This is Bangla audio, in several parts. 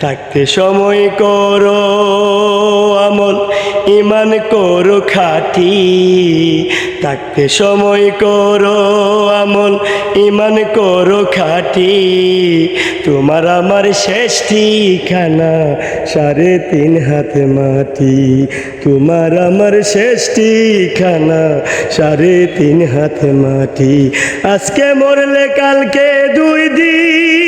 থাকতে সময় করো, আমল ইমান করো খাটি। থাকতে সময় করো, আমল ইমান করো খাটি। তোমার আমার শেষ ঠিকানা, সাড়ে তিন হাত মাটি। তোমার আমার শেষ ঠিকানা, সাড়ে তিন হাত মাটি। আজকে মরলে কালকে দুই দিন।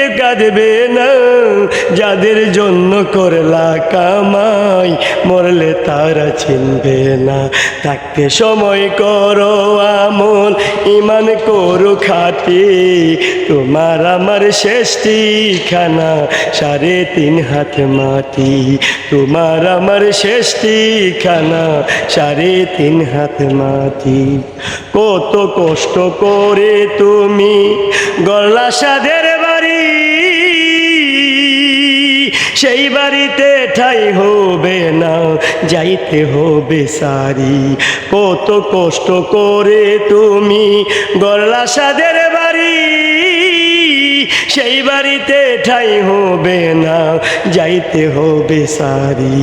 দিন কেউ কাঁদবে না, যাদের জন্য করলা কামাই, মরলে তারা চিনবে না। থাকতে সময় করো আমল ইমান করো খাটি। তোমার আমার শেষ ঠিকানা, সাড়ে তিন হাত মাটি। তোমার আমার শেষ ঠিকানা, সাড়ে তিন হাত মাটি। কত কষ্ট করে তুমি গলা সাদের সেই বাড়িতে ঠাই হবে না, যাইতে হবে সারি। কত কষ্ট করে তুমি গল্লা সাদের বাড়ি। সেই বাড়িতে ঠাই হবে না, যাইতে হবে সারি।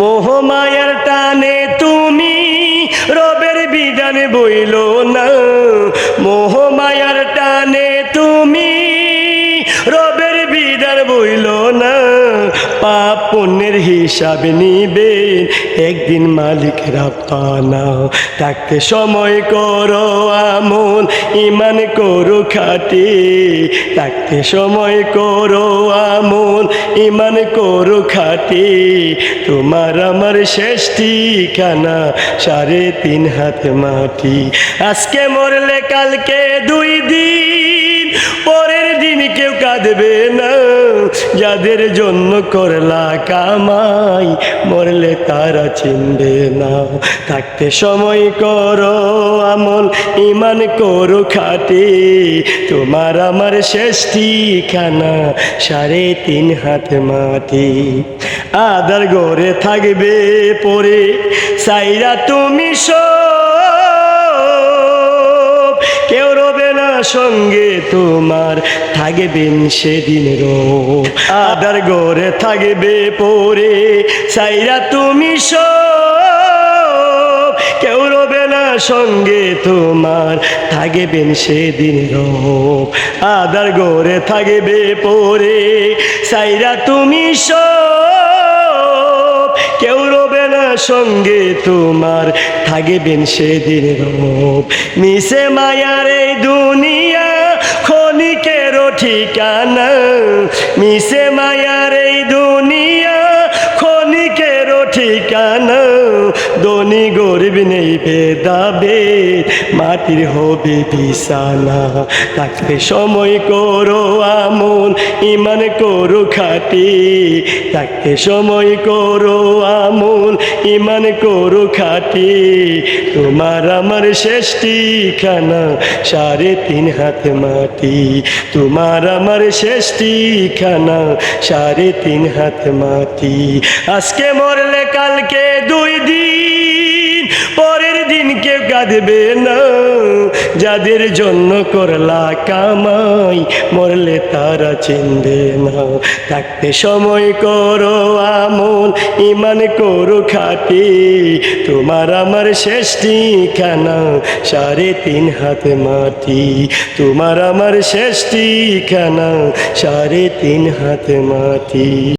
মোহমায়ার টানে তুমি রবের বিধান বইল না। পুণ্যের হিসাব নিবে। একদিন মালিকরা পানা থাকতে সময় করো আমন ইমান করো খাটি। থাকতে সময় করো আমন ইমান করো খাটি। তোমার আমার শেষ ঠিকানা, সাড়ে তিন হাত মাটি। আজকে মরলে কালকে দুই দিন, পরের দিন কেউ কাঁদবে না। যাদের জন্য করলা কামাই, মরলে তারা চিনবে না। থাকতে সময় করো, আমল ইমান করো খাটি। তোমার আমার শেষ ঠিকানা, সাড়ে তিন হাত মাটি। আদার গড়ে থাকবে পরে, সাইরা তুমি সব। কেউ রবে না সঙ্গে তোমার থাকবেন সেদিন রো আদার গড়ে থাকবে পরে সাইরা তুমি কেউ রবে না সঙ্গে তোমার থাকবেন সেদিন রোপ আদার গড়ে থাকবে পরে সাইরা তুমি কেউ রবে না সঙ্গে তোমার থাকবেন সেদিন রূপ মিশে মায়ার এই ক্ষণিকেরও ঠিকানা মিশে মায়ার ঠিকানা দনি গরিব নেই বেদাবে মাটির হবে বিছানা। থাকতে সময় করো আমন ইমান করো খাটি। থাকতে সময় করো আমন ইমান করো খাটি। তোমার আমার শেষ ঠিকানা সাড়ে তিন হাত মাটি। তোমার আমার শেষ ঠিকানা সাড়ে তিন হাত মাটি। আজকে মরলে কালকে দুই দিন, পরের দিন কেউ কাঁদবে না। যাদের জন্য করলা কামাই, মরলে তারা চিনবে না। থাকতে সময় করো আমল ইমান করো খাটি। তোমার আমার শেষ ঠিকানা, সাড়ে তিন হাত মাটি। তোমার আমার শেষ ঠিকানা, সাড়ে তিন হাত মাটি।